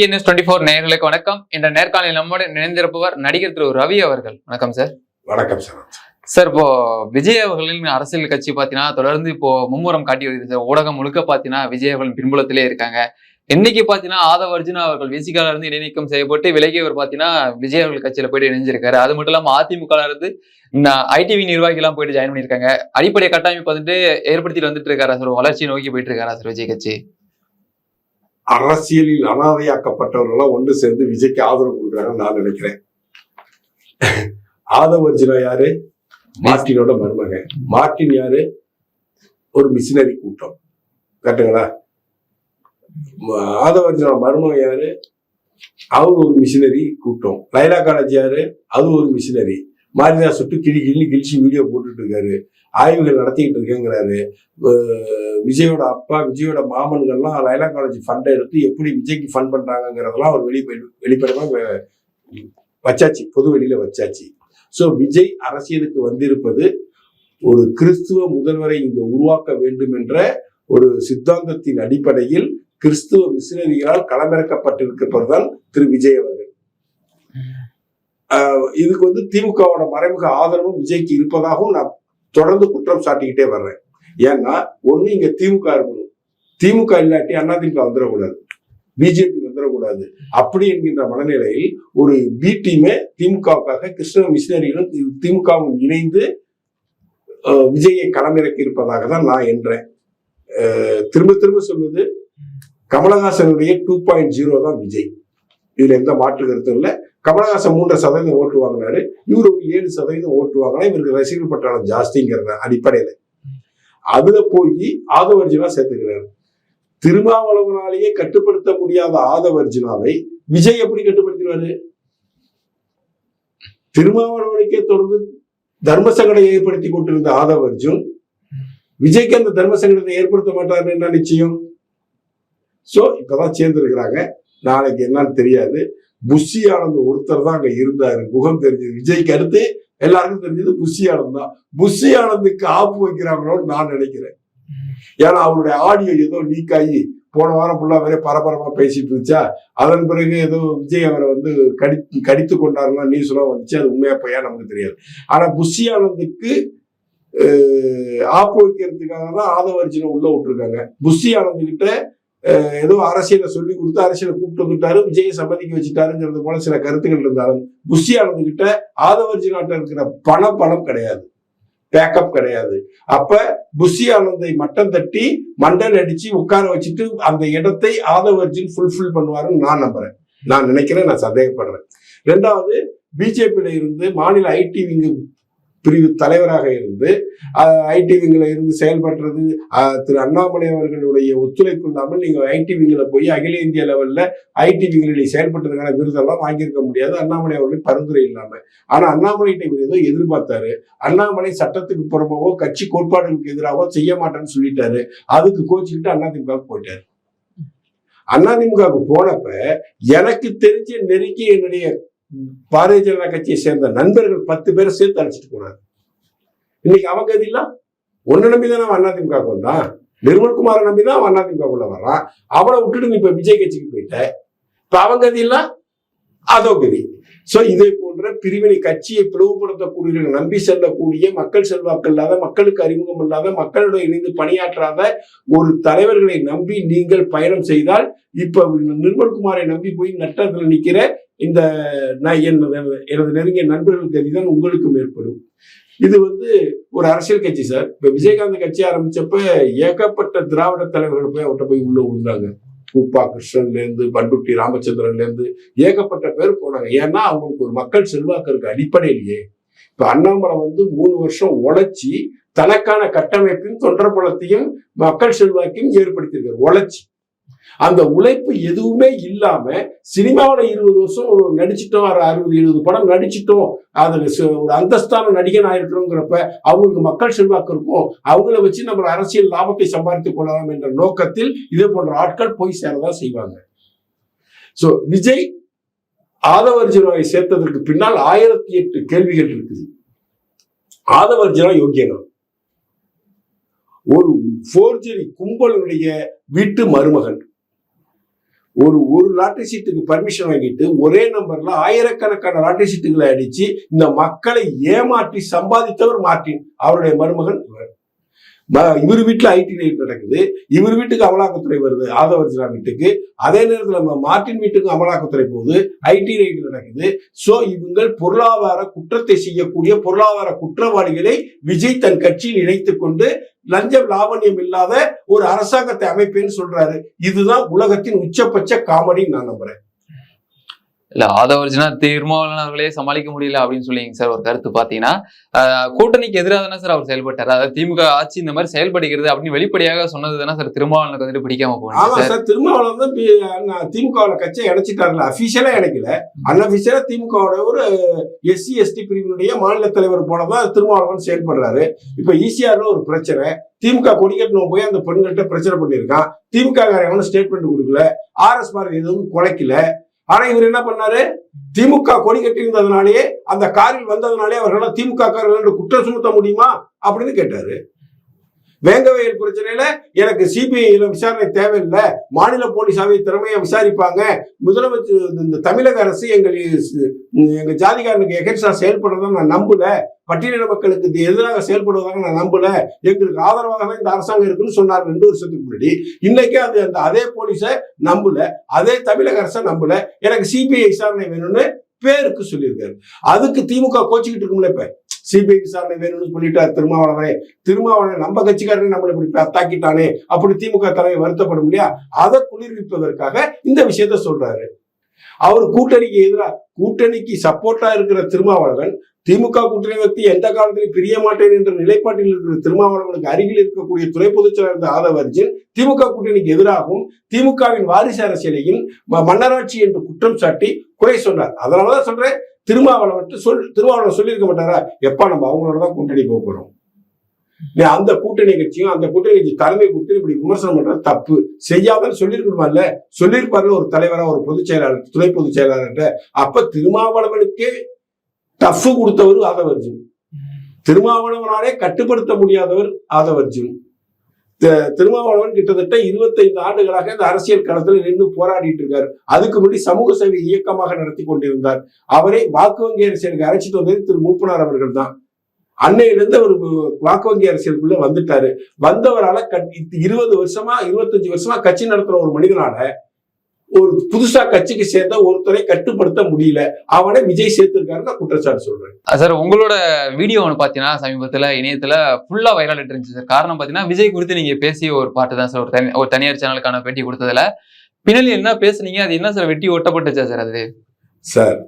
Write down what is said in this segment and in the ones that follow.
DNS twenty four நேயர்களுக்கு வணக்கம். இந்த நேர்காணலில் நம்மோடு இணைந்திருப்பவர் நடிகர் திரு ரவி அவர்கள். வணக்கம் சார் வணக்கம் சார் சார் இப்போ விஜய் அவர்களின் அரசியல் கட்சி பார்த்தீங்கன்னா தொடர்ந்து இப்போ மும்முரம் காட்டி வருகிறது சார் ஊடகம் முழுக்க பார்த்தீங்கன்னா விஜய் அவர்களின் பின்புலத்திலே இருக்காங்க. இன்னைக்கு பார்த்தீங்கன்னா ஆதவ அர்ஜுனா அவர்கள் விசிகால இருந்து இடைநீக்கம் செய்யப்பட்டு விலகியவர் பார்த்தீங்கன்னா விஜய் அவர்கள் கட்சியில போயிட்டு இணைஞ்சிருக்காரு. அது மட்டும் இல்லாம அதிமுக இருந்து ஐடிவி நிர்வாகிகளாம் போயிட்டு ஜாயின் பண்ணியிருக்காங்க. அடிப்படை கட்டமைப்பு வந்துட்டு ஏற்படுத்திட்டு வந்துட்டு இருக்காரா சார் வளர்ச்சி நோக்கி போயிட்டு இருக்காரா சார் விஜய் கட்சி? அரசியலில் அனாதையாக்கப்பட்டவர்கள்லாம் ஒன்று சேர்ந்து விஜய்க்கு ஆதரவு கொடுக்குறாங்கன்னு நான் நினைக்கிறேன். ஆதவ அர்ஜுனா யாரு? மார்டினோட மருமக. மார்ட்டின் யாரு? ஒரு மிஷினரி கூட்டம். கரெக்டுங்களா ம- ஆதவ அர்ஜுனா யாரு? அவர் ஒரு மிஷினரி கூட்டம். லைலா காலேஜ் யாரு? அது ஒரு மிஷினரி. மாரிதா சுட்டு கிளி கிளி கிழிச்சு வீடியோ போட்டுட்டு இருக்காரு. ஆய்வுகள் நடத்திக்கிட்டு இருக்கேங்கிறாரு. விஜயோட அப்பா விஜயோட மாமன்கள்லாம் லைலா காலேஜ் ஃபண்டை எடுத்து எப்படி விஜய்க்கு ஃபண்ட் பண்றாங்கங்கிறதெல்லாம் அவர் வெளி வெளிப்படமா வச்சாச்சு. பொது வெளியில வச்சாச்சு. ஸோ விஜய் அரசியலுக்கு வந்திருப்பது ஒரு கிறிஸ்துவ முதல்வரை இங்கு உருவாக்க வேண்டும் என்ற ஒரு சித்தாந்தத்தின் அடிப்படையில் கிறிஸ்துவ மிஷினரிகளால் களமிறக்கப்பட்டிருப்பவர் தான் திரு விஜய் அவர்கள். இதுக்கு வந்து திமுகவோட மறைமுக ஆதரவும் விஜய்க்கு இருப்பதாகவும் நான் தொடர்ந்து குற்றம் சாட்டிக்கிட்டே வர்றேன். ஏன்னா ஒண்ணு இங்க திமுக இருக்கணும். திமுக இல்லாட்டி அதிமுக வந்துடக்கூடாது. பிஜேபி வந்துடக்கூடாது. அப்படி என்கின்ற மனநிலையில் ஒரு பி டீமே திமுகவுக்காக கிருஷ்ண மிஷினரிகளும் தி- திமுகவும் இணைந்து விஜயை களமிறக்கி இருப்பதாக தான் நான் என்றேன் திரும்ப திரும்ப சொல்வது கமலஹாசனுடைய டூ பாயிண்ட் ஜீரோ தான் விஜய். இதுல எந்த மாற்று கருத்தும் இல்லை. கமலஹாசன் மூன்று சதவீதம் ஓட்டு வாங்கினாரு. இவர் ஒரு ஏழு சதவீதம் ஓட்டு வாங்கினா இவருக்கு ரசிகர் பட்டாளம் ஜாஸ்திங்கிற அடிப்படையில. அதுல போய் ஆதவர்ஜுனா சேர்த்துக்கிறாரு. திருமாவளவனாலேயே கட்டுப்படுத்த முடியாத ஆதவர்ஜினாவை விஜய் எப்படி கட்டுப்படுத்திடுவாரு? திருமாவளவனுக்கே தொடர்ந்து தர்ம சங்கடம் ஏற்படுத்தி கொண்டிருந்த ஆதவர்ஜுன் விஜய்க்கு அந்த தர்ம சங்கடத்தை ஏற்படுத்த மாட்டாருன்னு என்ன நிச்சயம்? சோ இப்பதான் சேர்ந்திருக்கிறாங்க. நாளைக்கு என்னன்னு தெரியாது. புஷி ஆனந்த் ஒருத்தர் தான் அங்க இருந்தாரு. முகம் தெரிஞ்சது. விஜய்க்கு அடுத்து எல்லாருக்கும் தெரிஞ்சது புஷி ஆனந்த் தான். புஷி ஆனந்துக்கு ஆப்பு வைக்கிறாங்களோன்னு நான் நினைக்கிறேன். ஏன்னா அவருடைய ஆடியோ ஏதோ லீக் ஆகி போன வாரம் ஃபுல்லா வேற பரபரமா பேசிட்டு இருந்துச்சா? அதன் பிறகு ஏதோ விஜய் அவரை வந்து கடி கடித்து கொண்டாருன்னா நியூஸ் எல்லாம் வந்துச்சு. அது உண்மையா பையா நமக்கு தெரியாது. ஆனா புஷி ஆனந்துக்கு ஆப்பு வைக்கிறதுக்காக தான் ஆதவர்ஜினை உள்ள விட்டுருக்காங்க. புஷி கிட்ட ஏதோ அரசியலை சொல்லி கொடுத்து அரசியலை கூப்பிட்டு வந்துட்டாரு விஜயை சம்மதிக்க வச்சுட்டாருங்கிறது போல சில கருத்துக்கள் இருந்தாலும் புஷி ஆனந்த் கிட்ட நாட்டில் இருக்கிற பண பணம் கிடையாது. பேக்கப் கிடையாது. அப்ப புஷி ஆனந்தை மட்டம் தட்டி மண்டல் அடிச்சு உட்கார வச்சுட்டு அந்த இடத்தை ஆதவர்ஜின் ஃபுல்ஃபில் பண்ணுவாருன்னு நான் நம்புறேன். நான் நினைக்கிறேன் நான் சந்தேகப்படுறேன். ரெண்டாவது பிஜேபியில இருந்து மாநில ஐடி விங்கு பிரிவு தலைவராக இருந்து ஐடி விங்கில் இருந்து செயல்படுறது திரு அண்ணாமலை அவர்களுடைய ஒத்துழைப்பு இல்லாமல் நீங்கள் ஐடி விங்கில் போய் அகில இந்திய லெவலில் ஐடி விங்கில் நீ செயல்பட்டதுக்கான விருதெல்லாம் வாங்கியிருக்க முடியாது. அண்ணாமலை அவர்களுக்கு பரிந்துரை இல்லாமல் ஆனால் அண்ணாமலைகிட்ட இவர் ஏதோ எதிர்பார்த்தாரு. அண்ணாமலை சட்டத்துக்கு புறமாவோ கட்சி கோட்பாடுகளுக்கு எதிராகவோ செய்ய மாட்டேன்னு சொல்லிட்டாரு. அதுக்கு கோச்சிக்கிட்டு அதிமுக போயிட்டாரு. அதிமுகவுக்கு போனப்ப எனக்கு தெரிஞ்ச நெருங்கிய என்னுடைய பாரதிய ஜனதா கட்சியை சேர்ந்த நண்பர்கள் பத்து பேரை சேர்த்து அழைச்சிட்டு போனார் இன்னைக்கு அவங்க அது இல்ல? ஒன்னு நம்பி தானே அவன் அதிமுகவுக்கு வந்தான் நிர்மல்குமாரை நம்பி தான் அவன் அதிமுகக்குள்ள வர்றான் அவனை விட்டுட்டு நீ இப்ப விஜய் கட்சிக்கு போயிட்ட. இப்ப அவங்க அது அதோ கதி. சோ இதே போன்ற பிரிவினை கட்சியை பிளவுபடுத்தக்கூடிய நம்பி செல்லக்கூடிய மக்கள் செல்வாக்கு இல்லாத மக்களுக்கு அறிமுகம் இல்லாத மக்களுடன் இணைந்து பணியாற்றாத ஒரு தலைவர்களை நம்பி நீங்கள் பயணம் செய்தால் இப்ப நிர்மல்குமாரை நம்பி போய் நட்டத்தில் நிற்கிற இந்த நான் என் எனது நெருங்கிய நண்பர்கள் கதிதான் உங்களுக்கும் ஏற்படும். இது வந்து ஒரு அரசியல் கட்சி சார். இப்போ விஜயகாந்த் கட்சி ஆரம்பிச்சப்ப ஏகப்பட்ட திராவிட தலைவர்கள் போய் அவர்கிட்ட போய் உள்ள விழுந்தாங்க உப்பா கிருஷ்ணன்லேருந்து பண்டுட்டி ராமச்சந்திரன்லேருந்து ஏகப்பட்ட பேர் போனாங்க. ஏன்னா அவங்களுக்கு ஒரு மக்கள் செல்வாக்கு இருக்கு அடிப்படையிலேயே. இப்போ அண்ணாமலை வந்து மூணு வருஷம் உழைச்சி தனக்கான கட்டமைப்பையும் தொண்டர்பலத்தையும் மக்கள் செல்வாக்கையும் ஏற்படுத்தியிருக்காரு. உழைச்சி. அந்த உழைப்பு எதுவுமே இல்லாம சினிமாவோட இருபது வருஷம் ஒரு நடிச்சிட்டோம் அறுபது எழுபது படம் நடிச்சிட்டோம். அது ஒரு அந்தஸ்தான நடிகன் ஆயிருக்கிறோங்கிறப்ப அவங்களுக்கு மக்கள் செல்வாக்கு இருக்கும் அவங்கள வச்சு நம்ம அரசியல் லாபத்தை சம்பாதித்துக் கொள்ளலாம் என்ற நோக்கத்தில் இதே போன்ற ஆட்கள் போய் சேரதான் செய்வாங்க. சோ விஜய் ஆதவர்ஜனவை சேர்த்ததற்கு பின்னால் ஆயிரத்தி எட்டு கேள்விகள் இருக்குது. ஆதவர்ஜனா யோக்கியனா ஒரு போர்ஜரி கும்பலுடைய வீட்டு மருமகன். ஒரு ஒரு லாட்டரி சீட்டுக்கு பர்மிஷன் வாங்கிட்டு ஒரே நம்பர்ல ஆயிரக்கணக்கான லாட்டரி சீட்டுகளை அடிச்சு இந்த மக்களை ஏமாற்றி சம்பாதித்தவர் மார்ட்டின் அவருடைய மருமகன் இவர். இவர் வீட்டுல ஐடி ரைட் நடக்குது. இவர் வீட்டுக்கு அமலாக்கத்துறை வருது ஆதவர்ஜனா வீட்டுக்கு. அதே நேரத்துல நம்ம மார்ட்டின் வீட்டுக்கு அமலாக்கத்துறை போகுது ஐடி ரைட் நடக்குது. சோ இவங்கள் பொருளாதார குற்றத்தை செய்யக்கூடிய பொருளாதார குற்றவாளிகளை விஜய் தன் கட்சியில் இணைத்துக் கொண்டு லஞ்சம் லாவண்யம் இல்லாத ஒரு அரசாங்கத்தை அமைப்பேன்னு சொல்றாரு. இதுதான் உலகத்தின் உச்சபட்ச காமெடின்னு நான் நம்புறேன். இல்ல ஆதவர்ஜனா திருமாவளவர்களே சமாளிக்க முடியல அப்படின்னு சொல்லிங்க சார் ஒரு கருத்து பாத்தீங்கன்னா கூட்டணிக்கு எதிராக தானே சார் அவர் செயல்பட்டார். அதாவது திமுக ஆட்சி இந்த மாதிரி செயல்படுகிறது அப்படின்னு வெளிப்படையாக சொன்னது தானே சார் திருமாவளவனுக்கு வந்துட்டு பிடிக்காம ஆமா போனீங்க சார் திருமாவளவன் தான் திமுகவில் கட்சியை இணைச்சிட்டாருல அபிஷியலா இணைக்கல. அன்அபிஷியலா திமுகவோட ஒரு எஸ்சி எஸ்டி பிரிவினுடைய மாநில தலைவர் போலதான் திருமாவளவன் செயல்படுறாரு. இப்ப ஈசிஆர்ல ஒரு பிரச்சனை. திமுக கொடிக்கட்டணும் போய் அந்த பெண்கள்கிட்ட பிரச்சனை பண்ணியிருக்கான். திமுக காரன் ஸ்டேட்மெண்ட் கொடுக்கல. ஆர் எஸ் பாரதி எதுவும் குலைக்கல. ஆனா இவர் என்ன பண்ணாரு? திமுக கொடி கட்டியிருந்ததுனாலேயே அந்த காரில் வந்ததுனாலே அவர்களால் திமுக காரர்கள் குற்றம் சுமத்த முடியுமா? அப்படின்னு கேட்டாரு. வேங்கவையல் பிரச்சனையில எனக்கு சிபிஐல விசாரணை தேவையில்லை. மாநில போலீஸாவே திறமையா விசாரிப்பாங்க. முதலமைச்சர் இந்த தமிழக அரசு எங்கள் எங்க ஜாதிகாரனுக்கு எகென்ஸ்டா செயல்படுறதா நான் நம்பல. பட்டியலின மக்களுக்கு இது எதிராக செயல்படுவதாக நான் நம்பல. எங்களுக்கு ஆதரவாக தான் இந்த அரசாங்கம் இருக்குன்னு சொன்னார் ரெண்டு வருஷத்துக்கு முன்னாடி. இன்னைக்கு அது அந்த அதே போலீஸை நம்பல. அதே தமிழக அரசை நம்பல. எனக்கு சிபிஐ விசாரணை வேணும்னு பேருக்கு சொல்லியிருக்காரு. அதுக்கு திமுக கோச்சிக்கிட்டு இருக்கும்ல இப்ப. சிபிஐ விசாரணை வேணும்னு சொல்லிட்டார் திருமாவளவனே. திருமாவளவன் நம்ம கட்சிக்காரனே நம்மளை இப்படி தாக்கிட்டானே. அப்படி திமுக தலைமை வருத்தப்படும் இல்லையா? அதை குளிர்விப்பதற்காக இந்த விஷயத்த சொல்றாரு. அவர் கூட்டணிக்கு எதிராக கூட்டணிக்கு சப்போர்ட்டா இருக்கிற திருமாவளவன் திமுக கூட்டணி வைத்து எந்த காலத்திலும் பிரிய மாட்டேன் என்ற நிலைப்பாட்டில் இருக்கிற திருமாவளவனுக்கு அருகில் இருக்கக்கூடிய துறை பொதுச் செயலர் ஆதவர்ஜின் திமுக கூட்டணிக்கு எதிராகவும் திமுகவின் வாரிசு அரசியலையும் ம- மன்னராட்சி என்று குற்றம் சாட்டி குறை சொன்னார். அதனாலதான் சொல்றேன் திருமாவளவன் சொல் திருமாவளவன் சொல்லியிருக்க மாட்டாரா? எப்பா நம்ம அவங்களோட தான் கூட்டணி போக போறோம். நீ அந்த கூட்டணி கட்சியும் அந்த கூட்டணி கட்சி தலைமை கொடுத்து இப்படி விமர்சனம் பண்றது தப்பு. செய்யாதன்னு சொல்லியிருக்கணுமால்ல சொல்லியிருப்பார்ல ஒரு தலைவரா ஒரு பொதுச் செயலாளர் துணை பொதுச் செயலாளர் அப்ப திருமாவளவனுக்கே டஃப் கொடுத்தவர் ஆதவர்ஜுன். திருமாவளவனாலே கட்டுப்படுத்த முடியாதவர் ஆதவர்ஜுன். திருமாவளவன் கிட்டத்தட்ட இருபத்தைந்து ஆண்டுகளாக இந்த அரசியல் களத்தில் நின்று போராடிட்டு இருக்காரு. அதுக்கு முன்னாடி சமூக சேவை இயக்கமாக நடத்தி கொண்டிருந்தார். அவரை வாக்கு வங்கி அரசியலுக்கு அழைச்சிட்டு வந்தது திரு மூப்பனார் அவர்கள் தான். அன்னையிலிருந்து அவர் வாக்கு வங்கி அரசியலுக்குள்ள வந்துட்டாரு. வந்தவரால கட்- இருபது வருஷமா இருபத்தஞ்சு வருஷமா கட்சி நடத்துற ஒரு மனிதனால ஒரு புதுசா கட்சிக்கு சேர்ந்த ஒருத்தரை கட்டுப்படுத்த முடியல. அவனை விஜய் சேர்த்திருக்காருன்னு குற்றச்சாட்டு சொல்றேன். சார் உங்களோட வீடியோ ஒன்று பார்த்தீங்கன்னா சமீபத்தில் இணையத்தில் ஃபுல்லாக வைரல் இருந்துச்சு சார். காரணம் பார்த்தீங்கன்னா விஜய் குறித்து நீங்கள் பேசிய ஒரு பாட்டு தான் சார். ஒரு தனி ஒரு தனியார் சேனலுக்கான பேட்டி கொடுத்ததுல. பின்னாடி என்ன பேசுனீங்க? அது என்ன சார்? வெட்டி ஒட்டப்பட்டுச்சா சார் அது? சார்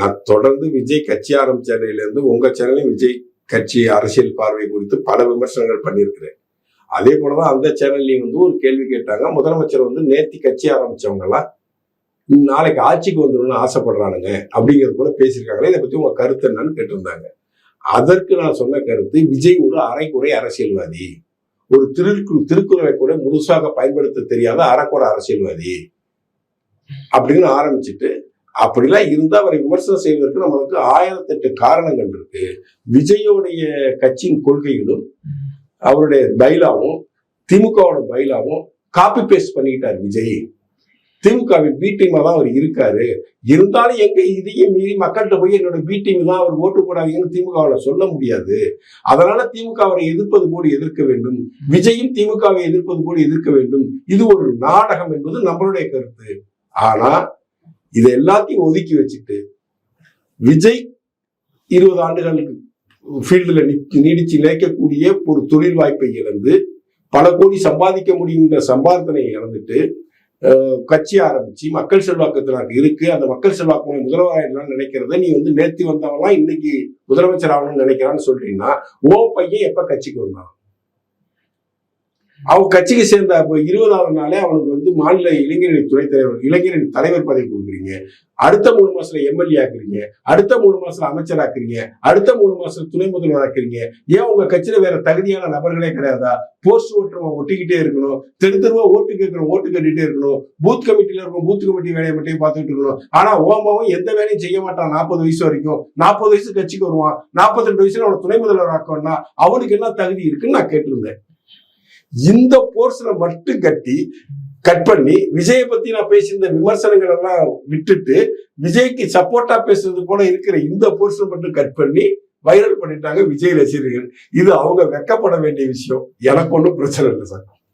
நான் தொடர்ந்து விஜய் கட்சி ஆரம்பிச்ச இருந்து உங்க சேனலையும் விஜய் கட்சி அரசியல் பார்வை குறித்து பல விமர்சனங்கள் பண்ணியிருக்கிறேன். அதே போலதான் அந்த சேனல்லையும் வந்து ஒரு கேள்வி கேட்டாங்க. முதலமைச்சர் வந்து நேத்தி கட்சி ஆரம்பிச்சவங்க எல்லாம் நாளைக்கு ஆட்சிக்கு வந்துடணும்னு ஆசைப்படுறானுங்க அப்படிங்கிறது கூட பேசியிருக்காங்களே இதை பத்தி உங்க கருத்து என்னன்னு கேட்டிருந்தாங்க. அதற்கு நான் சொன்ன கருத்து விஜய் ஒரு அரைக்குறை அரசியல்வாதி. ஒரு திருக்கு திருக்குறளை கூட முழுசாக பயன்படுத்த தெரியாத அறக்குறை அரசியல்வாதி. அப்படின்னு ஆரம்பிச்சுட்டு அப்படிலாம் இருந்தா அவரை விமர்சனம் செய்வதற்கு நம்மளுக்கு ஆயிரத்தெட்டு காரணங்கள் இருக்கு. விஜயோடைய கட்சியின் கொள்கைகளும் அவருடைய பைலாவும் திமுகவோட பைலாவும் காப்பி பேஸ்ட் பண்ணிக்கிட்டார் விஜய். திமுகவின் பி டீமா தான் அவர் இருக்காரு. இருந்தாலும் எங்க இதையும் மீறி மக்கள்கிட்ட போய் என்னோட பி டீம் தான் அவர் ஓட்டு போடாதீங்கன்னு திமுகவில் சொல்ல முடியாது. அதனால திமுக அவரை எதிர்ப்பது போல எதிர்க்க வேண்டும். விஜயும் திமுகவை எதிர்ப்பது போல எதிர்க்க வேண்டும். இது ஒரு நாடகம் என்பது நம்மளுடைய கருத்து. ஆனா இதை எல்லாத்தையும் ஒதுக்கி வச்சுட்டு விஜய் இருபது ஆண்டுகளுக்கு ஃபீல்டில் நீடிச்சு நிலைக்கக்கூடிய ஒரு தொழில் வாய்ப்பை இழந்து பல கோடி சம்பாதிக்க முடியுன்ற சம்பாதனையை இழந்துட்டு கட்சி ஆரம்பிச்சு மக்கள் செல்வாக்கு எனக்கு இருக்கு. அந்த மக்கள் செல்வாக்கு மூலம் நினைக்கிறத நீ வந்து நேர்த்தி வந்தவங்களாம் இன்னைக்கு முதலமைச்சர் ஆகணும்னு நினைக்கிறான்னு சொல்றீங்கன்னா ஓ பையன் எப்ப கட்சிக்கு வந்தான்? அவன் கட்சிக்கு சேர்ந்த அப்போ இருபதாவது நாளே அவனுக்கு வந்து மாநில இளைஞரணி துணைத் தலைவர் இளைஞரணி தலைவர் பதவி கொடுக்குறீங்க. அடுத்த மூணு மாசத்துல எம்எல்ஏ ஆக்குறீங்க. அடுத்த மூணு மாசத்துல அமைச்சர் ஆக்குறீங்க. அடுத்த மூணு மாசத்துல துணை முதல்வர் ஆக்குறீங்க. ஏன் உங்க கட்சியில வேற தகுதியான நபர்களே கிடையாதா? போஸ்ட் ஓட்டுறவன் ஒட்டிக்கிட்டே இருக்கணும். தெரு தெருவா ஓட்டு கேட்கணும் ஓட்டு கட்டிட்டே இருக்கணும். பூத் கமிட்டில இருக்கும் பூத் கமிட்டி வேலையை மட்டும் பார்த்துட்டு இருக்கணும். ஆனா ஓமாவும் எந்த வேலையும் செய்ய மாட்டான் நாற்பது வயசு வரைக்கும். நாற்பது வயசு கட்சிக்கு வருவான். நாற்பத்தி ரெண்டு வயசுல அவனை துணை முதல்வர் ஆக்கணும்னா அவனுக்கு என்ன தகுதி இருக்குன்னு நான் கேட்டிருந்தேன். இந்த போர்ஸ்ல மட்டும் கட்டி கட் பண்ணி விஜயை பத்தி நான் பேசியிருந்த விமர்சனங்கள் எல்லாம் விட்டுட்டு விஜய்க்கு சப்போர்ட்டா பேசுறது போல இருக்கிற இந்த போர்ஷன் மட்டும் கட் பண்ணி வைரல் பண்ணிட்டாங்க விஜய் ரசிகர்கள். இது அவங்க வெக்கப்பட வேண்டிய விஷயம். எனக்கு ஒன்றும் பிரச்சனை இல்லை சார்.